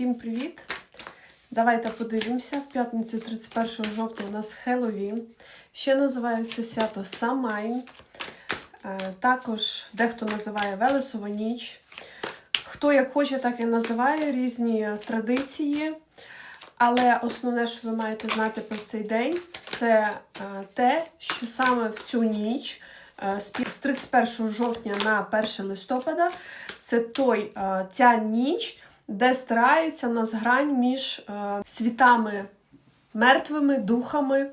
Всім привіт! Давайте подивимося. В п'ятницю 31 жовтня у нас Хеллоуін. Ще називається свято Самайн. Е, Також дехто називає Велесова ніч. Хто як хоче, так і називає різні традиції. Але основне, що ви маєте знати про цей день, це е, те, що саме в цю ніч, е, з 31 жовтня на 1 листопада, це той, ця ніч, де стирається нас грань між е, світами мертвими, духами.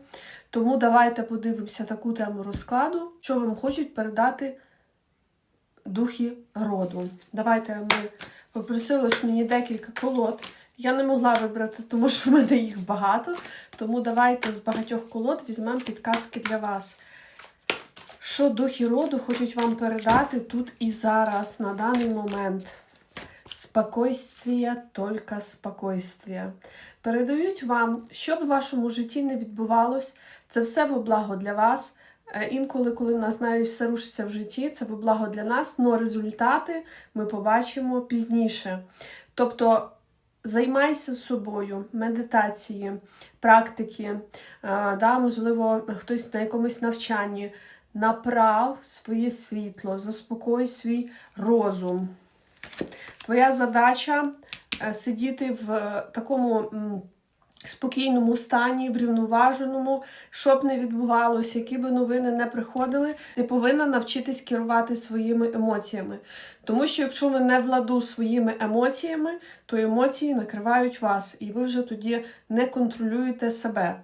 Тому давайте подивимося таку тему розкладу, що вам хочуть передати духи роду. Давайте ми попросилось мені декілька колод. Я не могла вибрати, тому що в мене їх багато. Тому давайте з багатьох колод візьмемо підказки для вас. Що духи роду хочуть вам передати тут і зараз, на даний момент. Спокойствие, тільки спокойствие. Передають вам, що б в вашому житті не відбувалось, це все во благо для вас. Е, Інколи, коли в нас навіть все рушиться в житті, це во благо для нас, але результати ми побачимо пізніше. Тобто займайся собою, медитації, практики, е, да, можливо, хтось на якомусь навчанні, направ своє світло, заспокой свій розум. Твоя задача е, сидіти в е, такому спокійному стані, врівноваженому, що б не відбувалося, які б новини не приходили, ти повинна навчитись керувати своїми емоціями. Тому що якщо ви не владу своїми емоціями, то емоції накривають вас, і ви вже тоді не контролюєте себе.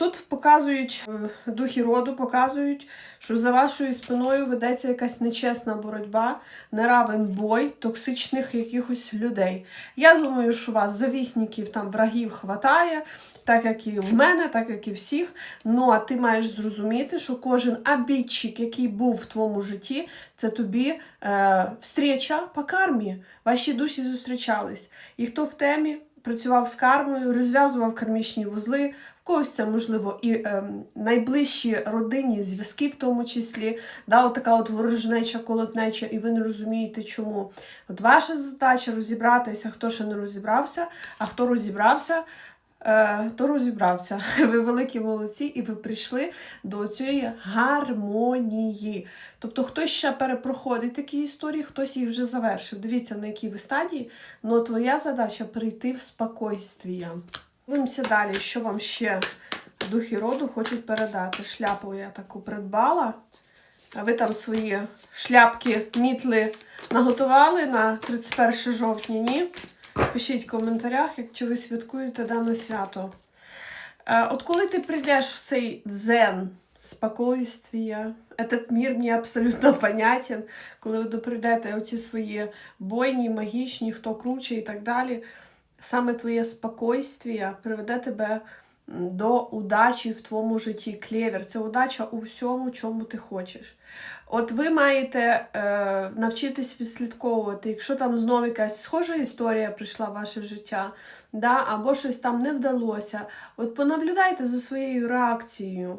Тут показують е, духи роду, показують, що за вашою спиною ведеться якась нечесна боротьба, неравен бой токсичних якихось людей. Я думаю, що у вас завісників там врагів хватає, так як і в мене, так як і всіх. Ну а ти маєш зрозуміти, що кожен обідчик, який був в твоєму житті, це тобі е, встреча по кармі. Ваші душі зустрічались. І хто в темі працював з кармою, розв'язував кармічні вузли, когось це можливо і ем, найближчі родинні зв'язки, в тому числі, да, така от ворожнеча, колотнеча, і ви не розумієте, чому. От ваша задача розібратися, хто ще не розібрався, а хто розібрався. Е, то розібрався. Ви великі молодці, і ви прийшли до цієї гармонії. Тобто хтось ще перепроходить такі історії, хтось їх вже завершив. Дивіться, на якій ви стадії, але твоя задача прийти в спокойствие. Дивимося далі, що вам ще духи роду хочуть передати. Шляпу я таку придбала. А ви там свої шляпки, мітли наготували на 31 жовтня, ні? Пишіть в коментарях, як чи ви святкуєте дане свято. Е, От коли ти прийдеш в цей дзен, спокойствие, этот мир мені абсолютно понятен, коли ви прийдете оці свої бойні, магічні, хто круче і так далі, саме твоє спокойствие приведе тебе до удачі в твоєму житті. Клевер це удача у всьому, чому ти хочеш. От ви маєте е, навчитись відслідковувати, якщо там знову якась схожа історія прийшла в ваше життя, да, або щось там не вдалося. От понаблюдайте за своєю реакцією.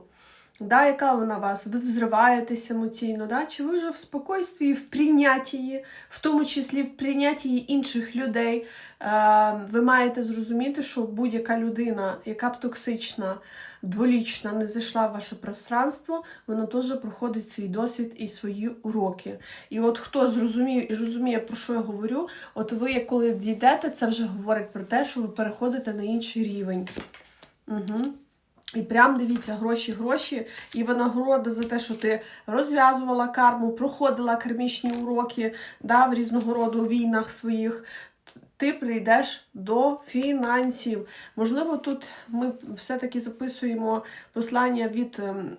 Да, яка вона вас? Ви взриваєтесь емоційно, да? чи ви вже в спокійстві, в прийнятті, в тому числі в прийнятті інших людей. Е, ви маєте зрозуміти, що будь-яка людина, яка б токсична, дволічна не зайшла в ваше пространство, вона теж проходить свій досвід і свої уроки. І от хто зрозуміє і розуміє, про що я говорю, от ви, коли дійдете, це вже говорить про те, що ви переходите на інший рівень. Угу. І прям дивіться, гроші, гроші, і винагорода за те, що ти розв'язувала карму, проходила кармічні уроки да, в різного роду війнах своїх. Ти прийдеш до фінансів. Можливо, тут ми все-таки записуємо послання від ем,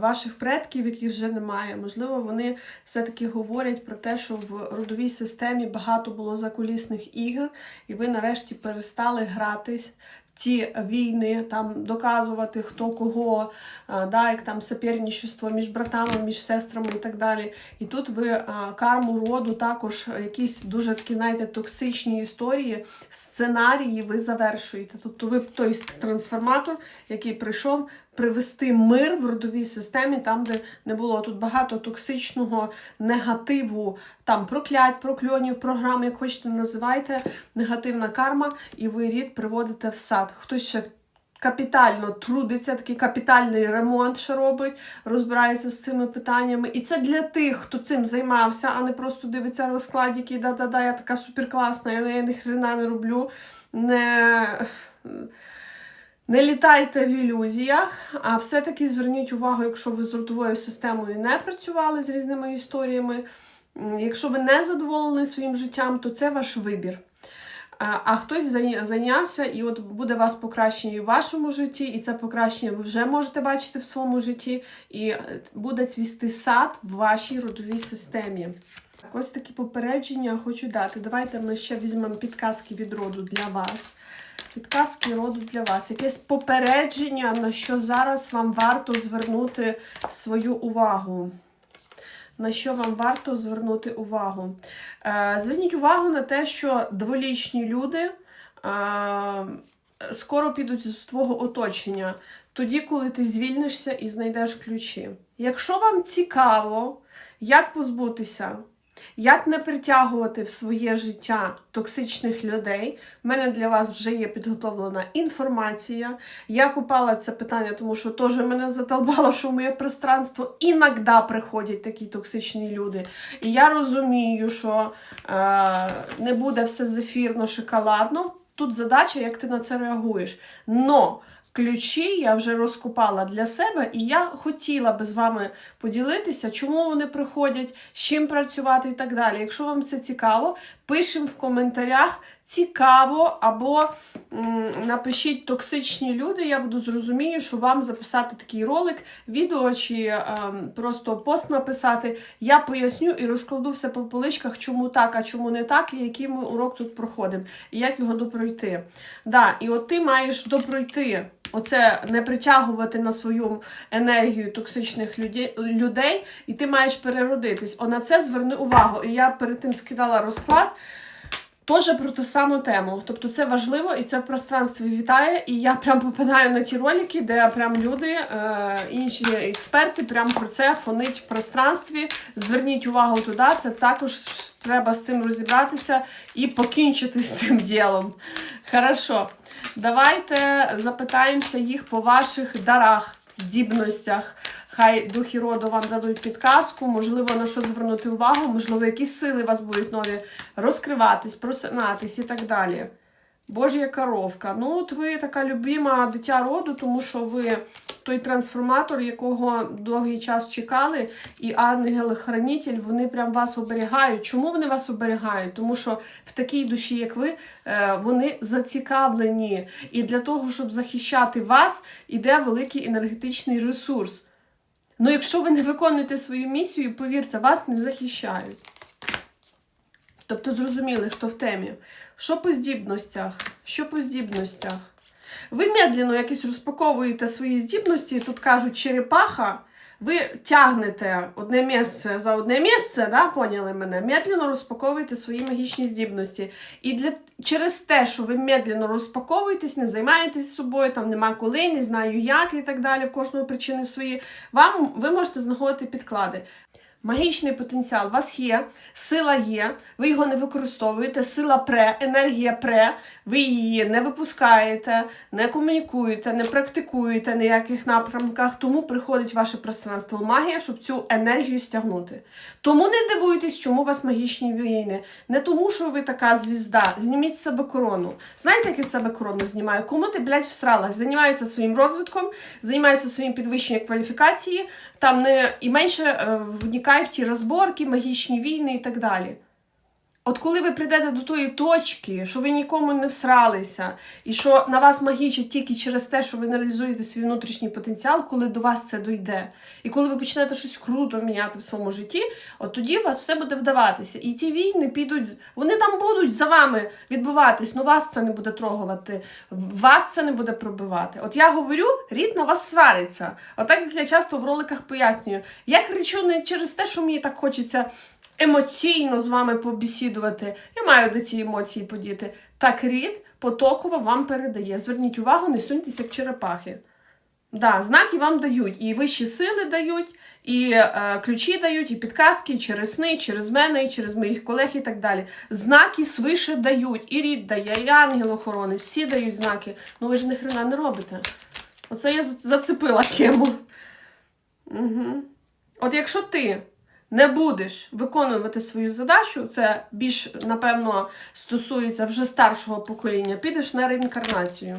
ваших предків, яких вже немає. Можливо, вони все-таки говорять про те, що в родовій системі багато було закулісних ігор, і ви нарешті перестали гратись ці війни, там доказувати хто кого, да, як там соперничество між братами, між сестрами і так далі. І тут ви карму роду, також якісь дуже такі, знаєте, токсичні історії, сценарії ви завершуєте. Тобто ви той трансформатор, який прийшов привести мир в родовій системі, там, де не було тут багато токсичного негативу, там проклять, прокльонів, програм, як хочете називайте, негативна карма, і ви рід приводите в сад. Хтось ще капітально трудиться, такий капітальний ремонт ще робить, розбирається з цими питаннями. І це для тих, хто цим займався, а не просто дивиться розкладики, да-да-да, я така суперкласна, я, я ні хрена не роблю. Не... Не літайте в ілюзіях, а все-таки зверніть увагу, якщо ви з родовою системою не працювали з різними історіями. Якщо ви не задоволені своїм життям, то це ваш вибір. А, хтось зайнявся, і от буде вас покращення в вашому житті, і це покращення ви вже можете бачити в своєму житті, і е, буде цвісти сад в вашій родовій системі. Ось такі попередження хочу дати. Давайте ми ще візьмемо підказки від роду для вас. Підказки роду для вас. Якесь попередження, на що зараз вам варто звернути свою увагу. На що вам варто звернути увагу? Е, Зверніть увагу на те, що дволічні люди е, скоро підуть з твого оточення, тоді, коли ти звільнишся і знайдеш ключі. Якщо вам цікаво, як позбутися, як не притягувати в своє життя токсичних людей, в мене для вас вже є підготовлена інформація. Я купала це питання, тому що теж мене задолбало, що в моє пространство іноді приходять такі токсичні люди. І я розумію, що е, не буде все зефірно, шоколадно. Тут задача, як ти на це реагуєш. Но ключі я вже розкопала для себе, і я хотіла би з вами поділитися, чому вони приходять, з чим працювати і так далі. Якщо вам це цікаво, пишемо в коментарях цікаво або м, напишіть токсичні люди. Я буду зрозумію, що вам записати такий ролик, відео чи ем, просто пост написати. Я поясню і розкладу все по поличках, чому так, а чому не так, і який ми урок тут проходимо, і як його допройти. Да, і от ти маєш допройти. Оце не притягувати на свою енергію токсичних людей, і ти маєш переродитись. О, на це зверни увагу. І я перед тим скидала розклад. Теж про ту саму тему. Тобто це важливо і це в пространстві вітає. І я прям попадаю на ті ролики, де прям люди, е, інші експерти, прям про це фонить в пространстві. Зверніть увагу туди, це також треба з цим розібратися і покінчити з цим ділом. Хорошо. Давайте запитаємося їх по ваших дарах, здібностях. Хай духи роду вам дадуть підказку, можливо, на що звернути увагу, можливо, які сили вас будуть нові розкриватись, просинатись і так далі. Божя коровка. Ну, от ви така любима дитя роду, тому що ви той трансформатор, якого довгий час чекали, і ангел-хранитель, вони прям вас оберігають. Чому вони вас оберігають? Тому що в такій душі, як ви, е, вони зацікавлені. І для того, щоб захищати вас, іде великий енергетичний ресурс. Ну, якщо ви не виконуєте свою місію, повірте, вас не захищають. Тобто зрозуміли, хто в темі. Що по здібностях? Що по здібностях? Ви медленно якось розпаковуєте свої здібності, тут кажуть черепаха, ви тягнете одне місце за одне місце, да, поняли мене? Медленно розпаковуєте свої магічні здібності. І для, через те, що ви медленно розпаковуєтесь, не займаєтесь собою, там нема коли, не знаю як і так далі, в кожного причини свої, вам, ви можете знаходити підклади. Магічний потенціал у вас є, сила є, ви його не використовуєте, сила пре, енергія пре, ви її не випускаєте, не комунікуєте, не практикуєте ніяких напрямках, тому приходить ваше пространство магія, щоб цю енергію стягнути. Тому не дивуйтесь, чому у вас магічні війни. Не тому, що ви така звізда. Зніміть з себе корону. Знаєте, як я себе корону знімаю? Кому ти, блядь, всралась? Займаюся своїм розвитком, займаюся своїм підвищенням кваліфікації, там не і менше е, вникай в ті розборки, магічні війни і так далі. От коли ви прийдете до тої точки, що ви нікому не всралися, і що на вас магічать тільки через те, що ви не реалізуєте свій внутрішній потенціал, коли до вас це дойде. І коли ви почнете щось круто міняти в своєму житті, от тоді у вас все буде вдаватися. І ці війни підуть, вони там будуть за вами відбуватись, але вас це не буде трогувати, вас це не буде пробивати. От я говорю, рід на вас свариться. Отак, як я часто в роликах пояснюю, я кричу не через те, що мені так хочеться емоційно з вами побесідувати. Я маю де ці емоції подіти. Так рід потоково вам передає. Зверніть увагу, не суньтеся як черепахи. Да, знаки вам дають, і вищі сили дають, і е, ключі дають, і підказки через сни, через мене, і через моїх колег і так далі. Знаки свише дають, і рід дає, і ангел-охоронець, всі дають знаки. Ну ви ж ні хрена не робите. Оце я зацепила тему. Угу. От якщо ти не будеш виконувати свою задачу, це більш, напевно, стосується вже старшого покоління, підеш на реінкарнацію.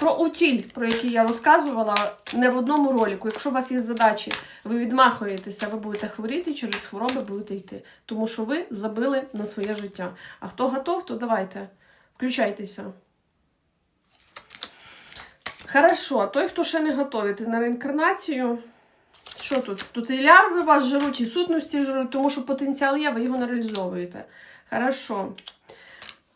Про утіль, про який я розказувала не в одному ролику. Якщо у вас є задачі, ви відмахуєтеся, ви будете хворіти, через хвороби будете йти. Тому що ви забили на своє життя. А хто готов, то давайте, включайтеся. Хорошо, той, хто ще не готовий на реінкарнацію. Що тут? Тут і лярви вас жируть, і сутності жируть, тому що потенціал є, ви його не реалізовуєте. Хорошо.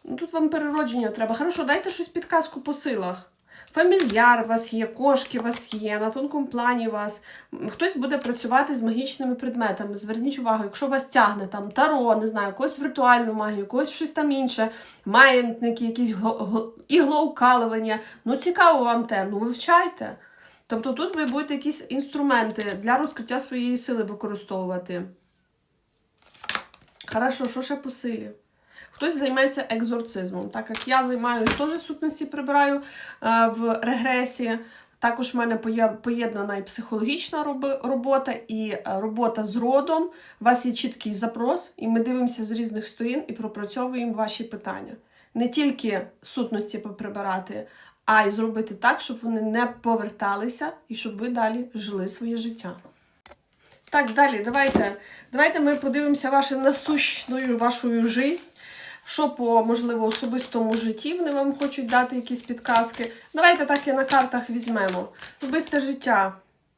Ну, тут вам переродження треба. Хорошо, дайте щось підказку по силах. Фамільяр у вас є, кошки у вас є, на тонкому плані у вас. Хтось буде працювати з магічними предметами. Зверніть увагу, якщо вас тягне там таро, не знаю, когось віртуальну магію, когось щось там інше, маятники, якісь іглоукалування. Ну, цікаво вам те, ну вивчайте. Тобто тут ви будете якісь інструменти для розкриття своєї сили використовувати. Хорошо, що ще по силі? Хтось займається екзорцизмом, так як я займаюся теж сутності прибираю е, в регресії. Також в мене поєднана і психологічна робота, і е, робота з родом. У вас є чіткий запрос, і ми дивимося з різних сторін і пропрацьовуємо ваші питання. Не тільки сутності поприбирати, а й зробити так, щоб вони не поверталися і щоб ви далі жили своє життя. Так, далі, давайте. Давайте ми подивимося вашу насущну вашу життя. Що по, можливо, особистому житті вони вам хочуть дати якісь підказки. Давайте так і на картах візьмемо. Особисте життя,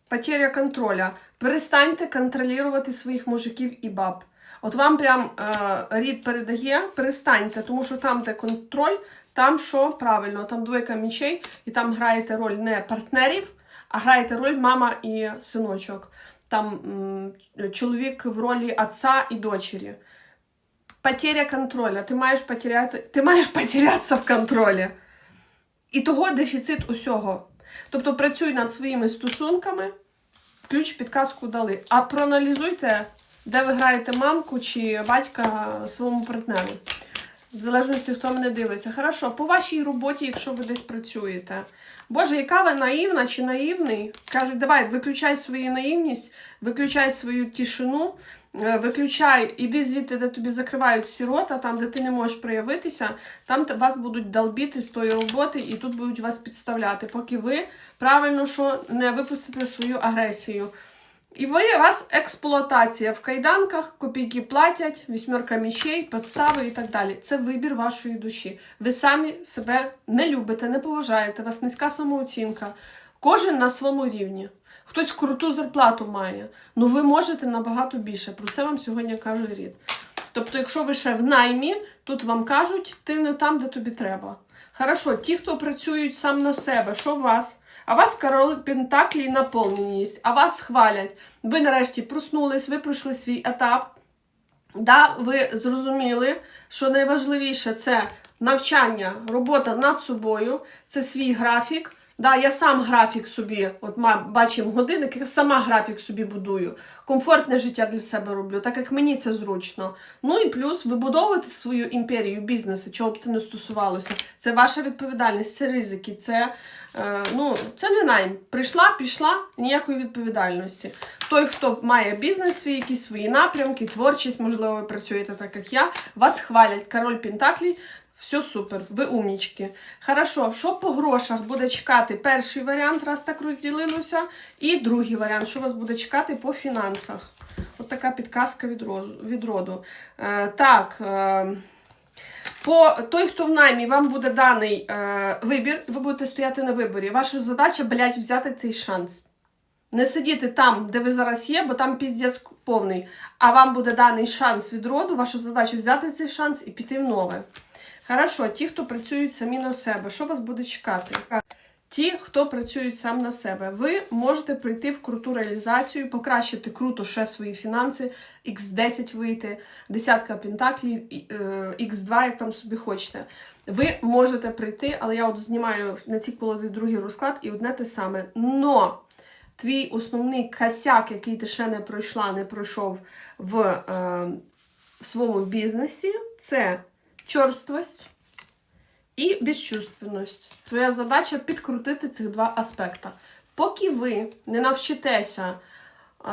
потеря контроля. Перестаньте контролювати своїх мужиків і баб. От вам прям е, рід передає, перестаньте, тому що там, де контроль, там що правильно, там двойка мічей, і там граєте роль не партнерів, а граєте роль мама і синочок. Там м, чоловік в ролі отця і дочері. Потеря контроля. Ти маєш потеряти, ти маєш потерятися в контролі. І того дефіцит усього. Тобто працюй над своїми стосунками, ключ підказку дали. А проаналізуйте, де ви граєте мамку чи батька своєму партнеру. В залежності, хто мене дивиться. Хорошо, по вашій роботі, якщо ви десь працюєте. Боже, яка ви наївна чи наївний? Кажуть, давай, виключай свою наївність, виключай свою тишину, е, виключай, іди звідти, де тобі закривають всі рота, там, де ти не можеш проявитися, там вас будуть долбіти з тої роботи і тут будуть вас підставляти, поки ви правильно що не випустите свою агресію. І ви, вас експлуатація в кайданках, копійки платять, вісьмерка мічей, підстави і так далі. Це вибір вашої душі. Ви самі себе не любите, не поважаєте, вас низька самооцінка. Кожен на своєму рівні. Хтось круту зарплату має. Ну ви можете набагато більше. Про це вам сьогодні каже рід. Тобто, якщо ви ще в наймі, тут вам кажуть, ти не там, де тобі треба. Хорошо, ті, хто працюють сам на себе, що у вас? А вас король Пентаклі наповненість, а вас хвалять. Ви нарешті проснулись, ви пройшли свій етап. Да, ви зрозуміли, що найважливіше це навчання, робота над собою, це свій графік. Да, я сам графік собі, от бачимо годинник, я сама графік собі будую. Комфортне життя для себе роблю, так як мені це зручно. Ну і плюс вибудовувати свою імперію, бізнеси, чого б це не стосувалося. Це ваша відповідальність, це ризики, це, е, ну, це не найм. Прийшла, пішла, ніякої відповідальності. Той, хто має бізнес свій, якісь свої напрямки, творчість, можливо, ви працюєте так, як я, вас хвалять. Король Пентаклі, все супер, ви умнічки. Хорошо, що по грошах буде чекати? Перший варіант, раз так розділилося, і другий варіант, що вас буде чекати по фінансах. От така підказка від роду. Від роду. Е, так. Е, по той, хто в наймі, вам буде даний е, вибір, ви будете стояти на виборі. Ваша задача, блядь, взяти цей шанс. Не сидіти там, де ви зараз є, бо там піздець повний. А вам буде даний шанс від роду, ваша задача взяти цей шанс і піти в нове. Хорошо, ті, хто працюють самі на себе, що вас буде чекати? Ті, хто працюють сам на себе, ви можете прийти в круту реалізацію, покращити круто ще свої фінанси, X10 вийти, десятка пентаклів, X2, як там собі хочете. Ви можете прийти, але я от знімаю на ці колоди другий розклад і одне те саме. Но твій основний косяк, який ти ще не пройшла, не пройшов в е, своєму бізнесі, це чорствость і безчувственність. Твоя задача підкрутити цих два аспекти. Поки ви не навчитеся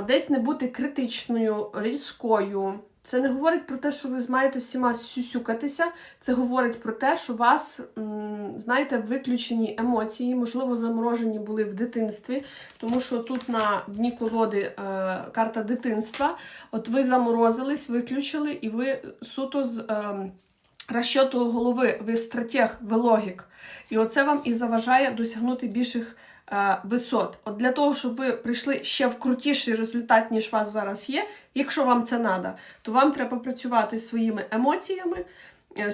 десь не бути критичною, різкою, це не говорить про те, що ви маєте всіма сюсюкатися. Це говорить про те, що у вас, знаєте, виключені емоції, можливо, заморожені були в дитинстві, тому що тут на дні колоди е, карта дитинства. От ви заморозились, виключили, і ви суто з. Е, розчоту голови, ви стратег, ви логік. І оце вам і заважає досягнути більших е, висот. От для того, щоб ви прийшли ще в крутіший результат, ніж у вас зараз є, якщо вам це треба, то вам треба працювати своїми емоціями,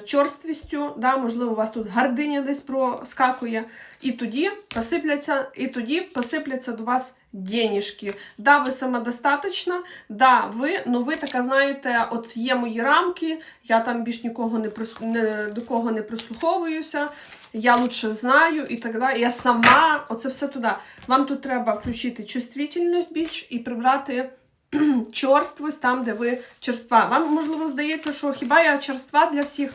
чорствістю, да, можливо, у вас тут гординя десь проскакує, і тоді посипляться, і тоді посипляться до вас денежки. Да, ви самодостаточна, да, ви, ну ви така, знаєте, от є мої рамки, я там більш нікого не, прис... не до кого не прислуховуюся, я лучше знаю і так далі. Я сама, оце все туди. Вам тут треба включити чувствительність більш і прибрати чорствость там, де ви черства. Вам, можливо, здається, що хіба я черства для всіх.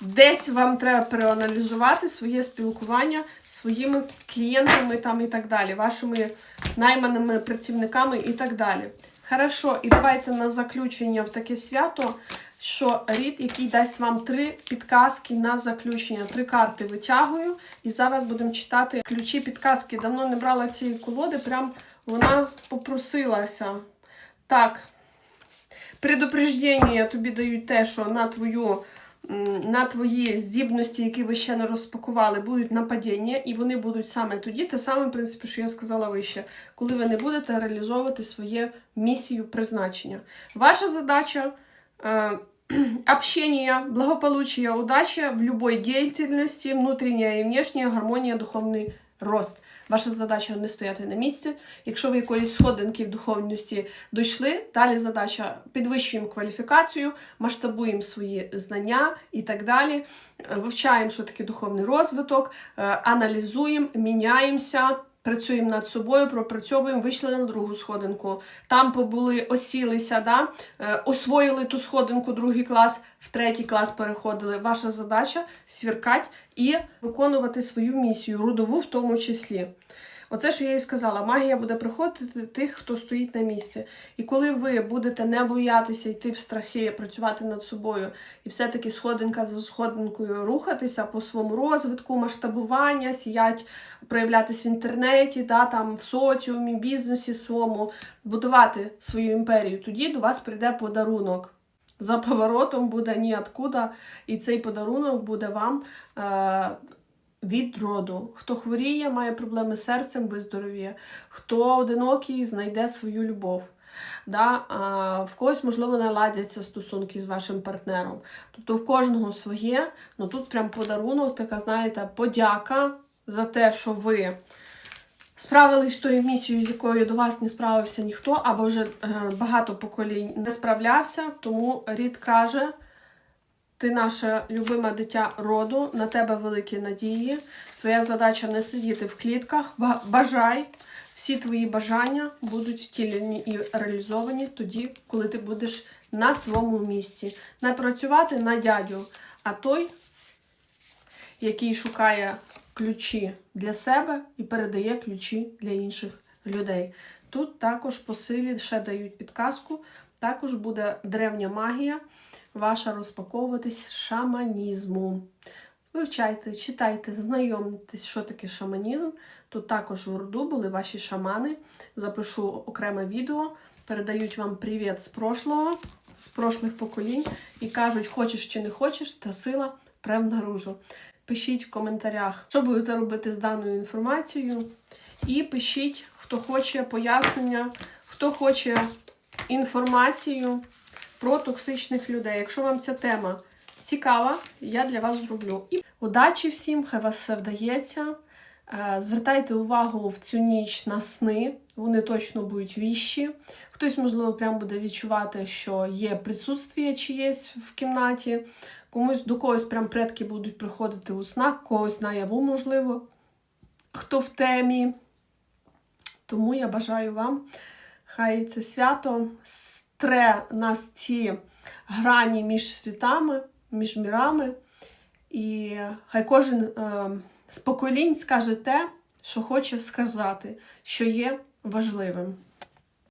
Десь вам треба переаналізувати своє спілкування з своїми клієнтами там і так далі, вашими найманими працівниками і так далі. Хорошо, і давайте на заключення в таке свято, що рід, який дасть вам три підказки на заключення. Три карти витягую. І зараз будемо читати ключі підказки. Давно не брала цієї колоди, прям вона попросилася. Так, предупреждення тобі дають те, що на твою на твої здібності, які ви ще не розпакували, будуть нападіння, і вони будуть саме тоді, те саме, в принципі, що я сказала вище, коли ви не будете реалізовувати свою місію призначення. Ваша задача е, общение, благополучие, удача в любой деятельности, внутренняя и внешняя гармонія, духовний рост. Ваша задача не стояти на місці. Якщо ви якоїсь сходинки в духовності дійшли, далі задача підвищуємо кваліфікацію, масштабуємо свої знання і так далі. Вивчаємо, що таке духовний розвиток, е, аналізуємо, міняємося. Працюємо над собою, пропрацьовуємо, вийшли на другу сходинку. Там побули, осілися, да? е, освоїли ту сходинку, другий клас, в третій клас переходили. Ваша задача свіркати і виконувати свою місію, рудову в тому числі. Оце, що я і сказала, магія буде приходити тих, хто стоїть на місці. І коли ви будете не боятися йти в страхи, працювати над собою, і все-таки сходинка за сходинкою рухатися по своєму розвитку, масштабування, сіять, проявлятись в інтернеті, да, там, в соціумі, бізнесі своєму, будувати свою імперію, тоді до вас прийде подарунок. За поворотом буде ніоткуда, і цей подарунок буде вам. Е- від роду. Хто хворіє, має проблеми з серцем, виздоровіє. Хто одинокий, знайде свою любов. Да? А, в когось, можливо, наладяться стосунки з вашим партнером. Тобто в кожного своє, ну тут прям подарунок, така, знаєте, подяка за те, що ви справились з тою місією, з якою до вас не справився ніхто, або вже е, багато поколінь не справлявся, тому рід каже. Ти наше любиме дитя роду, на тебе великі надії. Твоя задача не сидіти в клітках. Бажай, всі твої бажання будуть втілені і реалізовані тоді, коли ти будеш на своєму місці. Не працювати на дядю, а той, який шукає ключі для себе і передає ключі для інших людей. Тут також по силі ще дають підказку. Також буде древня магія ваша розпаковуватись шаманізму. Вивчайте, читайте, знайомтесь, що таке шаманізм. Тут також в Урду були ваші шамани. Запишу окреме відео. Передають вам привіт з прошлого, з прошлих поколінь і кажуть, хочеш чи не хочеш, та сила прям наружу. Пишіть в коментарях, що будете робити з даною інформацією. І пишіть, хто хоче пояснення, хто хоче інформацію про токсичних людей. Якщо вам ця тема цікава, я для вас зроблю. І удачі всім, хай вас все вдається. Е, Звертайте увагу в цю ніч на сни, вони точно будуть віщі. Хтось, можливо, прям буде відчувати, що є присутствие чиєсь в кімнаті. Комусь до когось прям предки будуть приходити у снах, когось наяву, можливо, хто в темі. Тому я бажаю вам, хай це свято стре нас ці грані між світами, між мірами. І хай кожен е, з поколінь скаже те, що хоче сказати, що є важливим.